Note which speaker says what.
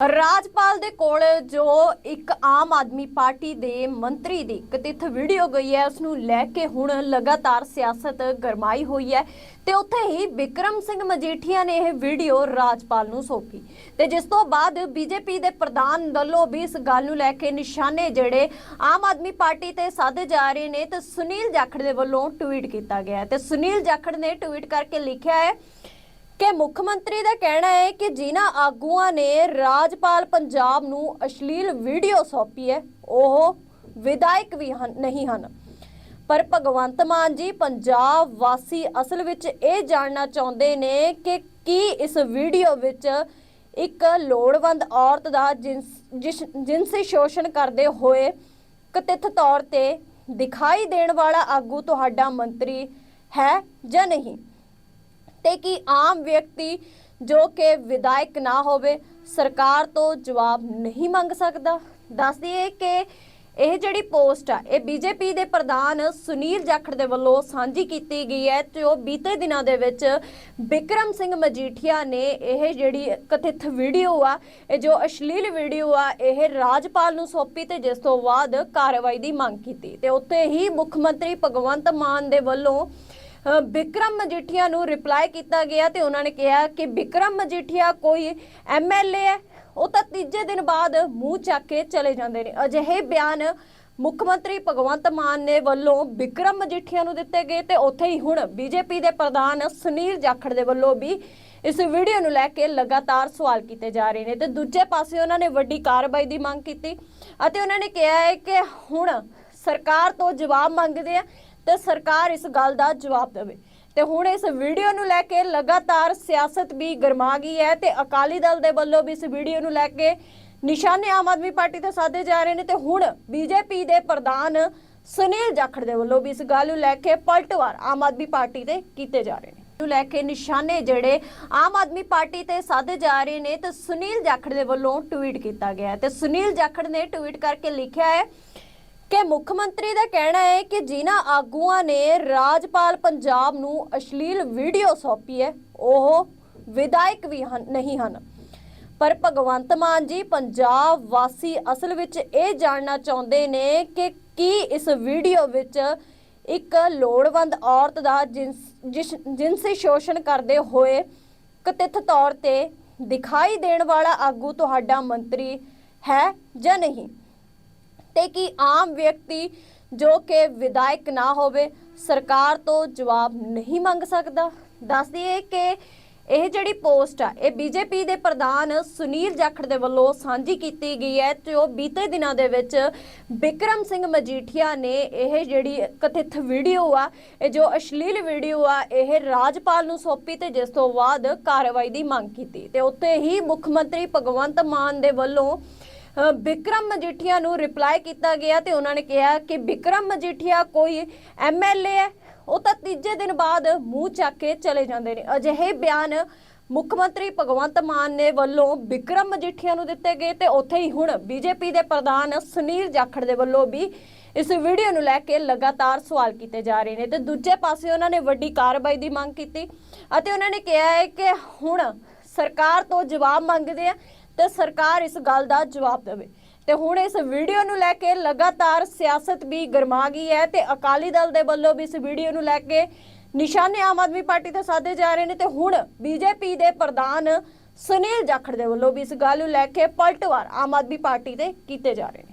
Speaker 1: ਰਾਜਪਾਲ ਦੇ ਕੋਲ ਜੋ ਇੱਕ ਆਮ ਆਦਮੀ ਪਾਰਟੀ ਦੇ ਮੰਤਰੀ ਦੀ ਕਥਿਤ ਵੀਡੀਓ ਗਈ ਹੈ ਉਸ ਨੂੰ ਲੈ ਕੇ ਹੁਣ ਲਗਾਤਾਰ ਸਿਆਸਤ ਗਰਮਾਈ ਹੋਈ ਹੈ ਤੇ ਉੱਥੇ ਹੀ ਵਿਕਰਮ ਸਿੰਘ ਮਜੀਠੀਆ ਨੇ ਇਹ ਵੀਡੀਓ ਰਾਜਪਾਲ ਨੂੰ ਸੌਂਪੀ। ਤੇ ਜਿਸ ਤੋਂ ਬਾਅਦ ਬੀਜੇਪੀ ਦੇ ਪ੍ਰਧਾਨ ਵੱਲੋਂ ਵੀ ਇਸ ਗੱਲ ਨੂੰ ਲੈ ਕੇ ਨਿਸ਼ਾਨੇ ਜਿਹੜੇ ਆਮ ਆਦਮੀ ਪਾਰਟੀ ਤੇ ਸਾਧੇ ਜਾ ਰਹੇ ਨੇ ਤੇ ਸੁਨੀਲ ਜਾਖੜ ਦੇ ਵੱਲੋਂ ਟਵੀਟ ਕੀਤਾ ਗਿਆ ਤੇ ਸੁਨੀਲ ਜਾਖੜ ਨੇ ਟਵੀਟ ਕਰਕੇ ਲਿਖਿਆ ਹੈ ਕਿ ਮੁੱਖ ਮੰਤਰੀ ਦਾ ਕਹਿਣਾ ਹੈ ਕਿ ਜਿਨ੍ਹਾਂ ਆਗੂਆਂ ਨੇ ਰਾਜਪਾਲ ਪੰਜਾਬ ਨੂੰ ਅਸ਼ਲੀਲ ਵੀਡੀਓ ਸੌਂਪੀ ਹੈ, ਉਹ ਵਿਧਾਇਕ ਵੀ ਹਨ, ਨਹੀਂ ਹਨ। ਪਰ ਭਗਵੰਤ ਮਾਨ ਜੀ ਪੰਜਾਬ ਵਾਸੀ ਅਸਲ ਵਿੱਚ ਇਹ ਜਾਣਨਾ ਚਾਹੁੰਦੇ ਨੇ ਕਿ ਕੀ ਇਸ ਵੀਡੀਓ ਵਿੱਚ ਇੱਕ ਲੋੜਵੰਦ ਔਰਤ ਦਾ ਜਿਨਸ ਜਿਸ- ਜਿਨਸੀ ਸ਼ੋਸ਼ਣ ਕਰਦੇ ਹੋਏ ਕਥਿਤ ਤੌਰ ਤੇ ਦਿਖਾਈ ਦੇਣ ਵਾਲਾ ਆਗੂ ਤੁਹਾਡਾ ਮੰਤਰੀ ਹੈ ਜਾਂ ਨਹੀਂ? ਤੇ ਕਿ ਆਮ ਵਿਅਕਤੀ ਜੋ ਕਿ ਵਿਧਾਇਕ ਨਾ ਹੋਵੇ, ਸਰਕਾਰ ਤੋਂ ਜਵਾਬ ਨਹੀਂ ਮੰਗ ਸਕਦਾ। ਦੱਸ ਦਈਏ ਕਿ ਇਹ ਜਿਹੜੀ ਪੋਸਟ ਆ, ਇਹ ਬੀਜੇਪੀ ਦੇ ਪ੍ਰਧਾਨ ਸੁਨੀਲ ਜਾਖੜ ਦੇ ਵੱਲੋਂ ਸਾਂਝੀ ਕੀਤੀ ਗਈ ਹੈ ਤੇ ਉਹ ਬੀਤੇ ਦਿਨਾਂ ਦੇ ਵਿੱਚ ਵਿਕਰਮ ਸਿੰਘ ਮਜੀਠੀਆ ਨੇ ਇਹ ਜਿਹੜੀ ਕਥਿਤ ਵੀਡੀਓ ਆ, ਇਹ ਜੋ ਅਸ਼ਲੀਲ ਵੀਡੀਓ ਆ, ਇਹ ਰਾਜਪਾਲ ਨੂੰ ਸੌਂਪੀ ਤੇ ਜਿਸ ਤੋਂ ਬਾਅਦ ਕਾਰਵਾਈ ਦੀ ਮੰਗ ਕੀਤੀ। ਤੇ ਉੱਥੇ ਹੀ ਮੁੱਖ ਮੰਤਰੀ ਭਗਵੰਤ ਮਾਨ ਦੇ ਵੱਲੋਂ ਬਿਕਰਮ ਮਜੀਠੀਆ ਨੂੰ ਰਿਪਲਾਈ ਕੀਤਾ ਗਿਆ ਤੇ ਉਹਨਾਂ ਨੇ ਕਿਹਾ ਕਿ ਬਿਕਰਮ ਮਜੀਠੀਆ ਕੋਈ ਐਮਐਲਏ ਹੈ, ਉਹ ਤਾਂ ਤੀਜੇ ਦਿਨ ਬਾਅਦ ਮੂੰਹ ਚੱਕ ਕੇ ਚਲੇ ਜਾਂਦੇ ਨੇ। ਅਜਿਹੇ ਬਿਆਨ ਮੁੱਖ ਮੰਤਰੀ ਭਗਵੰਤ ਮਾਨ ਨੇ ਵੱਲੋਂ ਵਿਕਰਮ ਮਜੀਠੀਆ ਨੂੰ ਦਿੱਤੇ ਗਏ ਤੇ ਉੱਥੇ ਹੀ ਹੁਣ ਬੀਜੇਪੀ ਦੇ ਪ੍ਰਧਾਨ ਸੁਨੀਲ ਜਾਖੜ ਦੇ ਵੱਲੋਂ ਵੀ ਇਸ ਵੀਡੀਓ ਨੂੰ ਲੈ ਕੇ ਲਗਾਤਾਰ ਸਵਾਲ ਕੀਤੇ ਜਾ ਰਹੇ ਨੇ ਤੇ ਦੂਜੇ ਪਾਸੇ ਉਹਨਾਂ ਨੇ ਵੱਡੀ ਕਾਰਵਾਈ ਦੀ ਮੰਗ ਕੀਤੀ ਅਤੇ ਉਹਨਾਂ ਨੇ ਕਿਹਾ ਹੈ ਕਿ ਹੁਣ ਸਰਕਾਰ ਤੋਂ ਜਵਾਬ ਮੰਗਦੇ ਆ ਤੇ ਸਰਕਾਰ ਇਸ ਗੱਲ ਦਾ ਜਵਾਬ ਦੇਵੇ। ਤੇ ਹੁਣ ਇਸ ਵੀਡੀਓ ਨੂੰ ਲੈ ਕੇ ਲਗਾਤਾਰ ਸਿਆਸਤ ਵੀ ਗਰਮਾ ਗਈ ਹੈ ਤੇ ਅਕਾਲੀ ਦਲ ਦੇ ਵੱਲੋਂ ਵੀ ਇਸ ਵੀਡੀਓ ਨੂੰ ਲੈ ਕੇ ਨਿਸ਼ਾਨੇ ਆਮ ਆਦਮੀ ਪਾਰਟੀ ਤੇ ਸਾਧੇ ਜਾ ਰਹੇ ਨੇ ਤੇ ਹੁਣ ਬੀਜੇਪੀ ਦੇ ਪ੍ਰਧਾਨ ਸੁਨੀਲ ਜਾਖੜ ਦੇ ਵੱਲੋਂ ਵੀ ਇਸ ਗੱਲ ਨੂੰ ਲੈ ਕੇ ਪਲਟਵਾਰ ਆਮ ਆਦਮੀ ਪਾਰਟੀ ਤੇ ਕੀਤੇ ਜਾ ਰਹੇ ਨੇ। ਨੂੰ ਲੈ ਕੇ ਨਿਸ਼ਾਨੇ ਜਿਹੜੇ ਆਮ ਆਦਮੀ ਪਾਰਟੀ ਤੇ ਸਾਧੇ ਜਾ ਰਹੇ ਨੇ ਤੇ ਸੁਨੀਲ ਜਾਖੜ ਦੇ ਵੱਲੋਂ ਟਵੀਟ ਕੀਤਾ ਗਿਆ ਤੇ ਸੁਨੀਲ ਜਾਖੜ ਨੇ ਟਵੀਟ ਕਰਕੇ ਲਿਖਿਆ ਹੈ ਕਿ ਮੁੱਖ ਮੰਤਰੀ ਦਾ ਕਹਿਣਾ ਹੈ ਕਿ ਜਿਨ੍ਹਾਂ ਆਗੂਆਂ ਨੇ ਰਾਜਪਾਲ ਪੰਜਾਬ ਨੂੰ ਅਸ਼ਲੀਲ ਵੀਡੀਓ ਸੌਂਪੀ ਹੈ, ਉਹ ਵਿਧਾਇਕ ਵੀ ਹਨ, ਨਹੀਂ ਹਨ। ਪਰ ਭਗਵੰਤ ਮਾਨ ਜੀ ਪੰਜਾਬ ਵਾਸੀ ਅਸਲ ਵਿੱਚ ਇਹ ਜਾਣਨਾ ਚਾਹੁੰਦੇ ਨੇ ਕਿ ਕੀ ਇਸ ਵੀਡੀਓ ਵਿੱਚ ਇੱਕ ਲੋੜਵੰਦ ਔਰਤ ਦਾ ਜਿਨਸ ਜਿਸ- ਜਿਨਸੀ ਸ਼ੋਸ਼ਣ ਕਰਦੇ ਹੋਏ ਕਥਿਤ ਤੌਰ ਤੇ ਦਿਖਾਈ ਦੇਣ ਵਾਲਾ ਆਗੂ ਤੁਹਾਡਾ ਮੰਤਰੀ ਹੈ ਜਾਂ ਨਹੀਂ? ਤੇ ਕਿ ਆਮ ਵਿਅਕਤੀ ਜੋ ਕਿ ਵਿਧਾਇਕ ਨਾ ਹੋਵੇ, ਸਰਕਾਰ ਤੋਂ ਜਵਾਬ ਨਹੀਂ ਮੰਗ ਸਕਦਾ। ਦੱਸ ਦਈਏ ਕਿ ਇਹ ਜਿਹੜੀ ਪੋਸਟ ਆ, ਇਹ ਬੀਜੇਪੀ ਦੇ ਪ੍ਰਧਾਨ ਸੁਨੀਲ ਜਾਖੜ ਦੇ ਵੱਲੋਂ ਸਾਂਝੀ ਕੀਤੀ ਗਈ ਹੈ ਤੇ ਉਹ ਬੀਤੇ ਦਿਨਾਂ ਦੇ ਵਿੱਚ ਵਿਕਰਮ ਸਿੰਘ ਮਜੀਠੀਆ ਨੇ ਇਹ ਜਿਹੜੀ ਕਥਿਤ ਵੀਡੀਓ ਆ, ਇਹ ਜੋ ਅਸ਼ਲੀਲ ਵੀਡੀਓ ਆ, ਇਹ ਰਾਜਪਾਲ ਨੂੰ ਸੌਂਪੀ ਤੇ ਜਿਸ ਤੋਂ ਬਾਅਦ ਕਾਰਵਾਈ ਦੀ ਮੰਗ ਕੀਤੀ। ਤੇ ਉੱਥੇ ਹੀ ਮੁੱਖ ਮੰਤਰੀ ਭਗਵੰਤ ਮਾਨ ਦੇ ਵੱਲੋਂ ਬਿਕਰਮ ਮਜੀਠੀਆ ਨੂੰ ਰਿਪਲਾਈ ਕੀਤਾ ਗਿਆ ਤੇ ਉਹਨਾਂ ਨੇ ਕਿਹਾ ਕਿ ਵਿਕਰਮ ਮਜੀਠੀਆ ਕੋਈ ਐਮਐਲਏ ਹੈ। ਉਹ ਤਾਂ ਤੀਜੇ ਦਿਨ ਬਾਅਦ ਮੂੰਹ ਚੱਕ ਕੇ ਚਲੇ ਜਾਂਦੇ ਨੇ। ਅਜਿਹੇ ਬਿਆਨ ਮੁੱਖ ਮੰਤਰੀ ਭਗਵੰਤ ਮਾਨ ਨੇ ਵੱਲੋਂ ਵਿਕਰਮ ਮਜੀਠੀਆ ਨੂੰ ਦਿੱਤੇ ਗਏ ਤੇ ਉੱਥੇ ਹੀ ਹੁਣ ਬੀਜੇਪੀ ਦੇ ਪ੍ਰਧਾਨ ਸੁਨੀਲ ਜਾਖੜ ਦੇ ਵੱਲੋਂ ਵੀ ਇਸ ਵੀਡੀਓ ਨੂੰ ਲੈ ਕੇ ਲਗਾਤਾਰ ਸਵਾਲ ਕੀਤੇ ਜਾ ਰਹੇ ਨੇ ਤੇ ਦੂਜੇ ਪਾਸੇ ਉਹਨਾਂ ਨੇ ਵੱਡੀ ਕਾਰਵਾਈ ਦੀ ਮੰਗ ਕੀਤੀ ਅਤੇ ਉਹਨਾਂ ਨੇ ਕਿਹਾ ਹੈ ਕਿ ਹੁਣ ਸਰਕਾਰ ਤੋਂ ਜਵਾਬ ਮੰਗਦੇ ਆ ਤੇ ਸਰਕਾਰ ਇਸ ਗੱਲ ਦਾ ਜਵਾਬ ਦੇਵੇ। ਤੇ ਹੁਣ ਇਸ ਵੀਡੀਓ ਨੂੰ ਲੈ ਕੇ ਲਗਾਤਾਰ ਸਿਆਸਤ ਵੀ ਗਰਮਾ ਗਈ ਹੈ ਤੇ ਅਕਾਲੀ ਦਲ ਦੇ ਵੱਲੋਂ ਵੀ ਇਸ ਵੀਡੀਓ ਨੂੰ ਲੈ ਕੇ ਨਿਸ਼ਾਨੇ ਆਮ ਆਦਮੀ ਪਾਰਟੀ ਤੇ ਸਾਧੇ ਜਾ ਰਹੇ ਨੇ ਤੇ ਹੁਣ ਬੀਜੇਪੀ ਦੇ ਪ੍ਰਧਾਨ ਸੁਨੀਲ ਜਾਖੜ ਦੇ ਵੱਲੋਂ ਵੀ ਇਸ ਗੱਲ ਨੂੰ ਲੈ ਕੇ ਪਲਟਵਾਰ ਆਮ ਆਦਮੀ ਪਾਰਟੀ ਦੇ ਕੀਤੇ ਜਾ ਰਹੇ ਨੇ।